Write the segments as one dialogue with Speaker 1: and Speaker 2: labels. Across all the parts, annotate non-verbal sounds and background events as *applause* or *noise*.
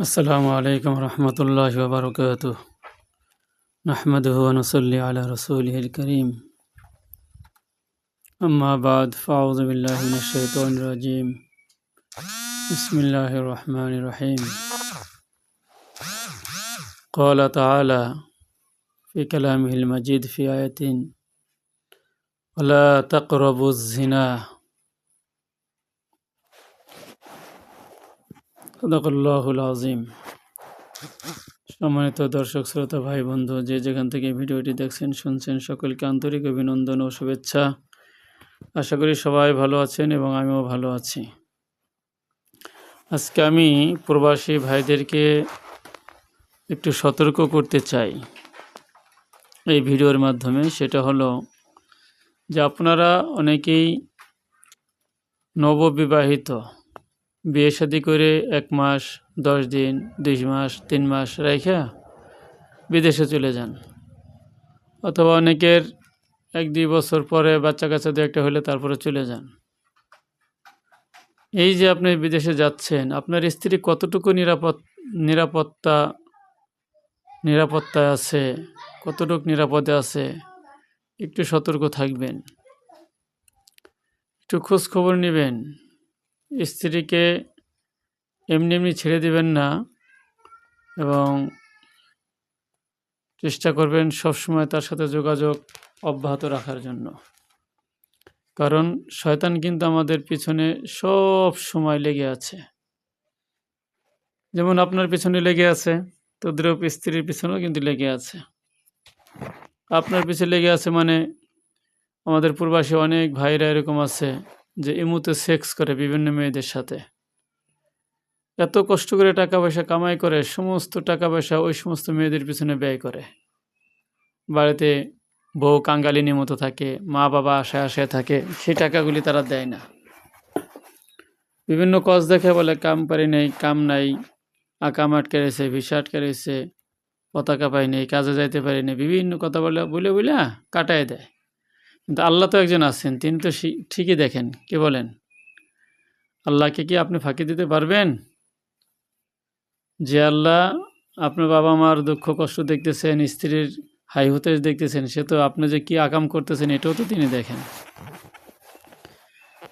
Speaker 1: السلام عليكم ورحمة الله وبركاته. نحمده ونصلي على رسوله الكريم. أما بعد فأعوذ بالله من الشيطان الرجيم. بسم الله الرحمن الرحيم. قال تعالى في كلامه المجيد في آية ولا تقربوا الزنا সদাকল্লাহুল আজিম সম্মানিত দর্শক, শ্রোতা, ভাই, বন্ধু, যে যেখান থেকে ভিডিওটি দেখছেন, শুনছেন, সকলকে আন্তরিক অভিনন্দন ও শুভেচ্ছা। আশা করি সবাই ভালো আছেন এবং আমিও ভালো আছি। আজকে আমি প্রবাসী ভাইদেরকে একটু সতর্ক করতে চাই এই ভিডিওর মাধ্যমে। সেটা হলো যে আপনারা অনেকেই নববিবাহিত বিয়ে শাদি করে এক মাস, দশ দিন, দুই মাস, তিন মাস রেখে বিদেশে চলে যান। অথবা অনেকের এক দুই বছর পরে বাচ্চা কাচ্চা দু একটা হলে তারপরে চলে যান। এই যে আপনি বিদেশে যাচ্ছেন, আপনার স্ত্রী কতটুকু নিরাপদ নিরাপত্তা নিরাপত্তায় আছে? কতটুকু নিরাপদে আছে? একটু সতর্ক থাকবেন। একটু খোঁজ খবর নেবেন। স্ত্রীকে এমনি এমনি ছেড়ে দিবেন না এবং চেষ্টা করবেন সবসময় তার সাথে যোগাযোগ অব্যাহত রাখার জন্য। কারণ শয়তান কিন্তু আমাদের পিছনে সব সময় লেগে আছে। যেমন আপনার পিছনে লেগে আছে, তদ্রুপ স্ত্রীর পিছনেও কিন্তু লেগে আছে। আপনার পিছনে লেগে আছে মানে আমাদের পূর্বাসী অনেক ভাইরা এরকম আছে। যে ইমুতে সেক্স করে বিভিন্ন মেয়েদের সাথে। এত কষ্ট করে টাকা পয়সা কামাই করে, সমস্ত টাকা পয়সা ওই সমস্ত মেয়েদের পিছনে ব্যয় করে। বাড়িতে বউ কাঙ্গালিনীর মতো থাকে, মা বাবা আশায় আশায় থাকে, সেই টাকাগুলি তারা দেয় না। বিভিন্ন কজ দেখে বলে, কাম পারি নেই, কাম নাই, আকাম আটকে রয়েছে, ভিসা আটকে রয়েছে, পতাকা পাই নেই, কাজে যাইতে পারি নেই, বিভিন্ন কথা বলে বলে বলে কাটায় দেয়। কিন্তু আল্লাহ তো একজন আছেন, তিনি তো ঠিকই দেখেন, কি বলেন? আল্লাহকে কি আপনি ফাঁকি দিতে পারবেন? যে আল্লাহ আপনার বাবা মার দুঃখ, কষ্ট দেখতেছেন, স্ত্রীর হাই হতে দেখতেছেন, সে তো আপনি যে কি আকাম করতেছেন, এটাও তো তিনি দেখেন।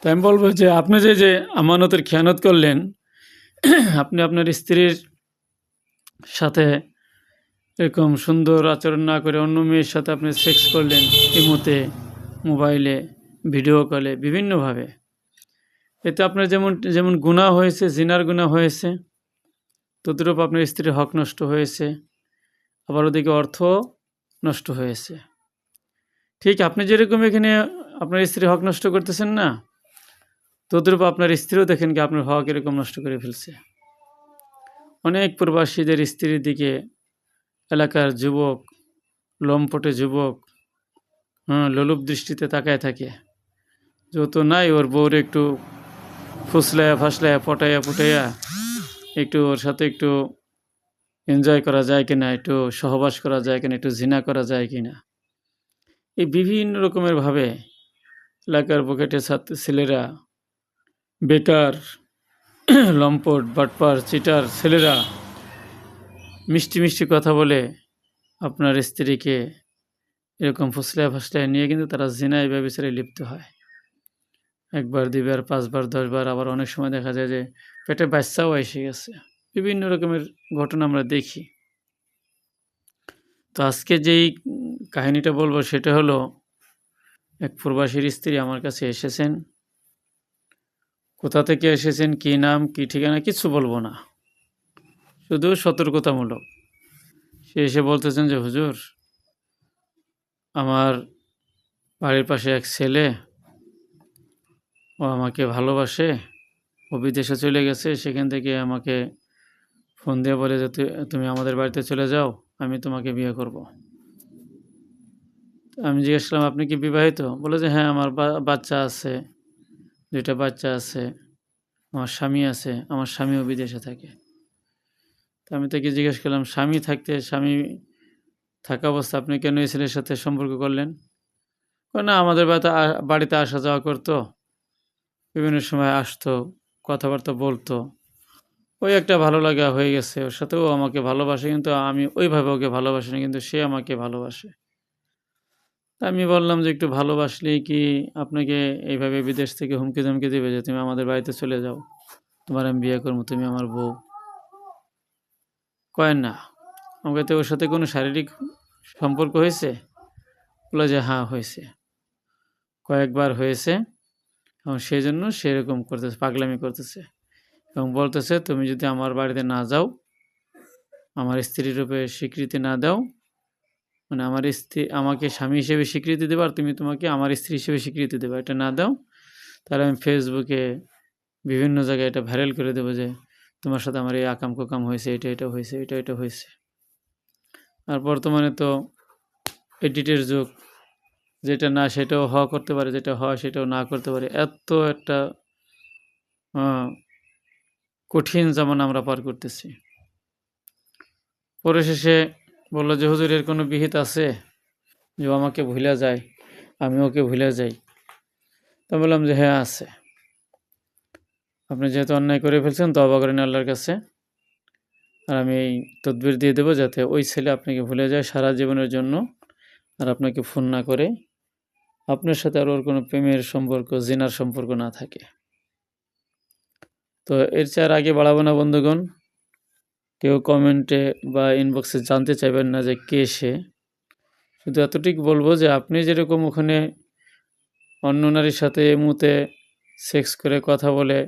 Speaker 1: তো আমি বলব যে আপনি যে যে আমানতের খেয়ানত করলেন, আপনি আপনার স্ত্রীর সাথে এরকম সুন্দর আচরণ না করে অন্য মেয়ের সাথে আপনি সেক্স করলেন ইমোতে মোবাইলে, ভিডিও কলে, বিভিন্নভাবে। এতে আপনার যেমন যেমন গুণা হয়েছে, জিনার গুণা হয়েছে, তদ্রূপ আপনার স্ত্রীর হক নষ্ট হয়েছে, আবার ওদিকে অর্থ নষ্ট হয়েছে। ঠিক আপনি যেরকম এখানে আপনার স্ত্রীর হক নষ্ট করতেছেন না, তদ্রূপ আপনার স্ত্রীও দেখেন কি আপনার হক এরকম নষ্ট করে ফেলছে। অনেক প্রবাসীদের স্ত্রীর দিকে এলাকার যুবক, লম্পটে যুবক হ্যাঁ লোলুপ দৃষ্টিতে তাকায় থাকে। যত নাই, ওর বউর একটু ফুসলাইয়া ফাসলাইয়া পটাইয়া পুটাইয়া একটু ওর সাথে একটু এনজয় করা যায় কিনা, একটু সহবাস করা যায় কিনা, একটু জিনা করা যায় কিনা। এই বিভিন্ন রকমের ভাবে এলাকার পকেটে ছাত্র ছেলেরা, বেকার, *clears throat* লম্পট, বাটপার, চিটার ছেলেরা মিষ্টি মিষ্টি কথা বলে আপনার স্ত্রীকে এরকম ফুসলায় ফাসলায় নিয়ে কিন্তু তারা জিনা জিনায় ব্যবচারে লিপ্ত হয়। একবার, দুইবার, পাঁচবার, দশবার, আবার অনেক সময় দেখা যায় যে পেটে বাচ্চাও এসে গেছে। বিভিন্ন রকমের ঘটনা আমরা দেখি। তো আজকে যেই কাহিনীটা বলব সেটা হলো, এক প্রবাসীর স্ত্রী আমার কাছে এসেছেন। কোথা থেকে এসেছেন, কি নাম, কি ঠিকানা কিছু বলব না। শুধু সতর্কতামূলক। সে এসে বলতেছেন যে, হুজুর আমার বাড়ির পাশে এক ছেলে, ও আমাকে ভালোবাসে, ও বিদেশে চলে গেছে, সেখান থেকে আমাকে ফোন দিয়ে বলে যে তুমি আমাদের বাড়িতে চলে যাও, আমি তোমাকে বিয়ে করব। আমি জিজ্ঞেস করলাম, আপনি কি বিবাহিত বলে যে হ্যাঁ আমার বাচ্চা আছে, দুইটা বাচ্চা আছে, আমার স্বামী আছে, আমার স্বামীও বিদেশে থাকে তো আমি তাকে জিজ্ঞেস করলাম, স্বামী থাকতে স্বামী থাকা অবস্থা আপনি কেন এই ছেলের সাথে সম্পর্ক করলেন? না আমাদের বাড়িতে বাড়িতে আসা যাওয়া করতো, বিভিন্ন সময় আসতো, কথাবার্তা বলতো। ওই একটা ভালো লাগা হয়ে গেছে, ওর সাথেও আমাকে ভালোবাসে, কিন্তু আমি ওইভাবে ওকে ভালোবাসি না কিন্তু সে আমাকে ভালোবাসে। তা আমি বললাম যে, একটু ভালোবাসলেই কি আপনাকে এইভাবে বিদেশ থেকে হুমকি ধমকি দেবে যে, তুমি আমাদের বাড়িতে চলে যাও? তোমার আমি বিয়ে করব, তুমি আমার বউ। কয় না। আমাকে ওর সাথে কোনো শারীরিক সম্পর্ক হয়েছে? বলে যে হ্যাঁ হয়েছে। কয়েকবার হয়েছে এবং সেই জন্য সেরকম করতেছে, পাগলামি করতেছে এবং বলতেছে, তুমি যদি আমার বাড়িতে না যাও, আমার স্ত্রীর রূপে স্বীকৃতি না দাও মানে আমার স্ত্রী, আমাকে স্বামী হিসেবে স্বীকৃতি দেবে আর তুমি তোমাকে আমার স্ত্রী হিসেবে স্বীকৃতি দেবে, এটা না দাও, তাহলে আমি ফেসবুকে বিভিন্ন জায়গায় এটা ভাইরাল করে দেবো যে, তোমার সাথে আমার এই আকাম কোকাম হয়েছে, এটা এটা হয়েছে, এটা এটা হয়েছে। আর বর্তমানে তো এডিটের যুগ। যেটা না সেটাও হওয়া করতে পারে, যেটা হয় সেটাও না করতে পারে। এত একটা কঠিন যেমন আমরা পার করতেছি। পরে শেষে বলল যে, হুজুর, এর কোনো বিহিত আছে? যে আমাকে ভুলে যায়, আমি ওকে ভুলে যাই। তা বললাম যে হ্যাঁ আছে। আপনি যেহেতু অন্যায় করে ফেলছেন তবা করেন আল্লাহর কাছে। আর আমি এই তদবির দিয়ে দেবো যাতে ওই ছেলে আপনাকে ভুলে যায় সারা জীবনের জন্য আর আপনাকে ফোন না করে। আপনার সাথে আর ওর কোনো প্রেমের সম্পর্ক, জিনার সম্পর্ক না থাকে। তো এর চেয়ে আর আগে বাড়াবো না, বন্ধুগণ। কেউ কমেন্টে বা ইনবক্সে জানতে চাইবেন না যে কে সে। শুধু এতটুকু বলব যে আপনি যেরকম ওখানে অন্য নারীর সাথে এই মুহূর্তে সেক্স করে কথা বলে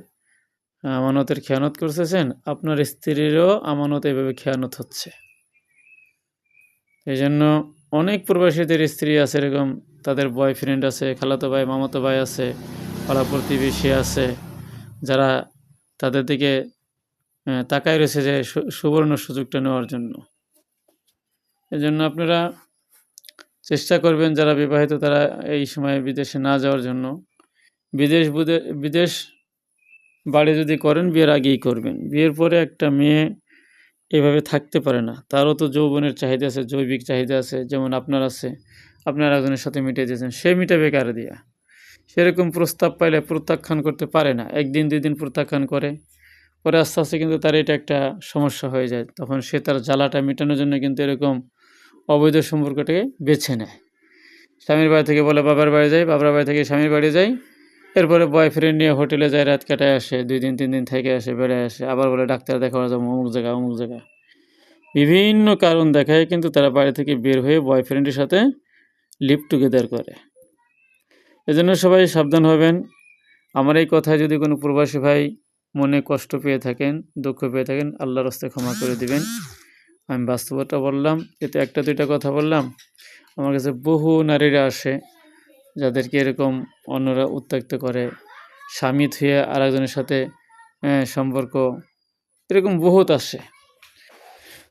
Speaker 1: আমানতের খেয়ানত করতেছেন, আপনার স্ত্রীরও আমানত এভাবে খেয়ানত হচ্ছে। এই জন্য অনেক প্রবাসীদের স্ত্রী আছে এরকম, তাদের বয়ফ্রেন্ড আছে, খালাতো ভাই, মামাতো ভাই আছে, পাড়া প্রতিবেশী আছে, যারা তাদের দিকে তাকায় রয়েছে যে সুবর্ণ সুযোগটা নেওয়ার জন্য। এই জন্য আপনারা চেষ্টা করবেন যারা বিবাহিত, তারা এই সময় বিদেশে না যাওয়ার জন্য। বিদেশ বুদে- বিদেশ বাড়ি যদি করেন, বিয়ের আগেই করবেন। বিয়ের পরে একটা মেয়ে এভাবে থাকতে পারে না। তারও তো যৌবনের চাহিদা আছে, জৈবিক চাহিদা আছে, যেমন আপনার আছে, আপনার একজনের সাথে মিটিয়ে দিয়েছেন, সে মিটাবে কারে দিয়া? সেরকম প্রস্তাব পাইলে প্রত্যাখ্যান করতে পারে না। একদিন, দুই দিন প্রত্যাখ্যান করে, পরে আস্তে আস্তে কিন্তু তার এটা একটা সমস্যা হয়ে যায়। তখন সে তার জ্বালাটা মেটানোর জন্য কিন্তু এরকম অবৈধ সম্পর্কটাকে বেছে নেয়। স্বামীর বাড়ি থেকে বলে, বাবার বাড়ি যাই, বাবার বাড়ি থেকে স্বামীর বাড়ি যাই। এরপরে বয়ফ্রেন্ড নিয়ে হোটেলে যায়, রাত কাটায় আসে, দুই দিন, তিন দিন থেকে আসে বেড়ে আসে, আবার বলে ডাক্তার দেখাবার যাব, অমুক জায়গা অমুক জায়গা বিভিন্ন কারণ দেখায়, কিন্তু তারা বাড়ি থেকে বের হয়ে বয়ফ্রেন্ডের সাথে লিভ টুগেদার করে। এজন্য সবাই সাবধান হবেন। আমার এই কথায় যদি কোনো প্রবাসী ভাই মনে কষ্ট পেয়ে থাকেন, দুঃখ পেয়ে থাকেন, আল্লাহর রাস্তায় ক্ষমা করে দিবেন। আমি বাস্তবতা বললাম, এতে একটা দুইটা কথা বললাম। আমার কাছে বহু নারীরা আসে যাদেরকে এরকম অন্যরা উত্ত্যক্ত করে, স্বামী থুয়ে আরেকজনের সাথে সম্পর্ক, এরকম বহুত আসে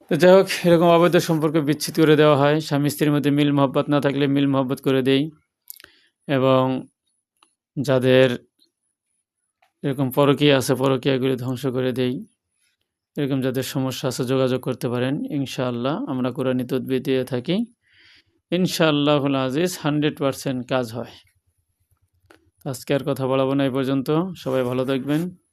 Speaker 1: তো যাই হোক, এরকম অবৈধ সম্পর্ক বিচ্ছিত করে দেওয়া হয়। স্বামী স্ত্রীর মধ্যে মিল মহব্বত না থাকলে মিল মহব্বত করে দেই এবং যাদের এরকম পরকীয়া আছে, পরকীয়াগুলি ধ্বংস করে দেই। এরকম যাদের সমস্যা আছে, যোগাযোগ করতে পারেন। ইনশাআল্লাহ আমরা কোরআনী তদবির দিয়ে থাকি। ইনশাআল্লাহুল আজিজ, হান্ড্রেড পারসেন্ট কাজ হয়। আজকে আর কথা বলাবো না এই পর্যন্ত। সবাই ভালো থাকবেন।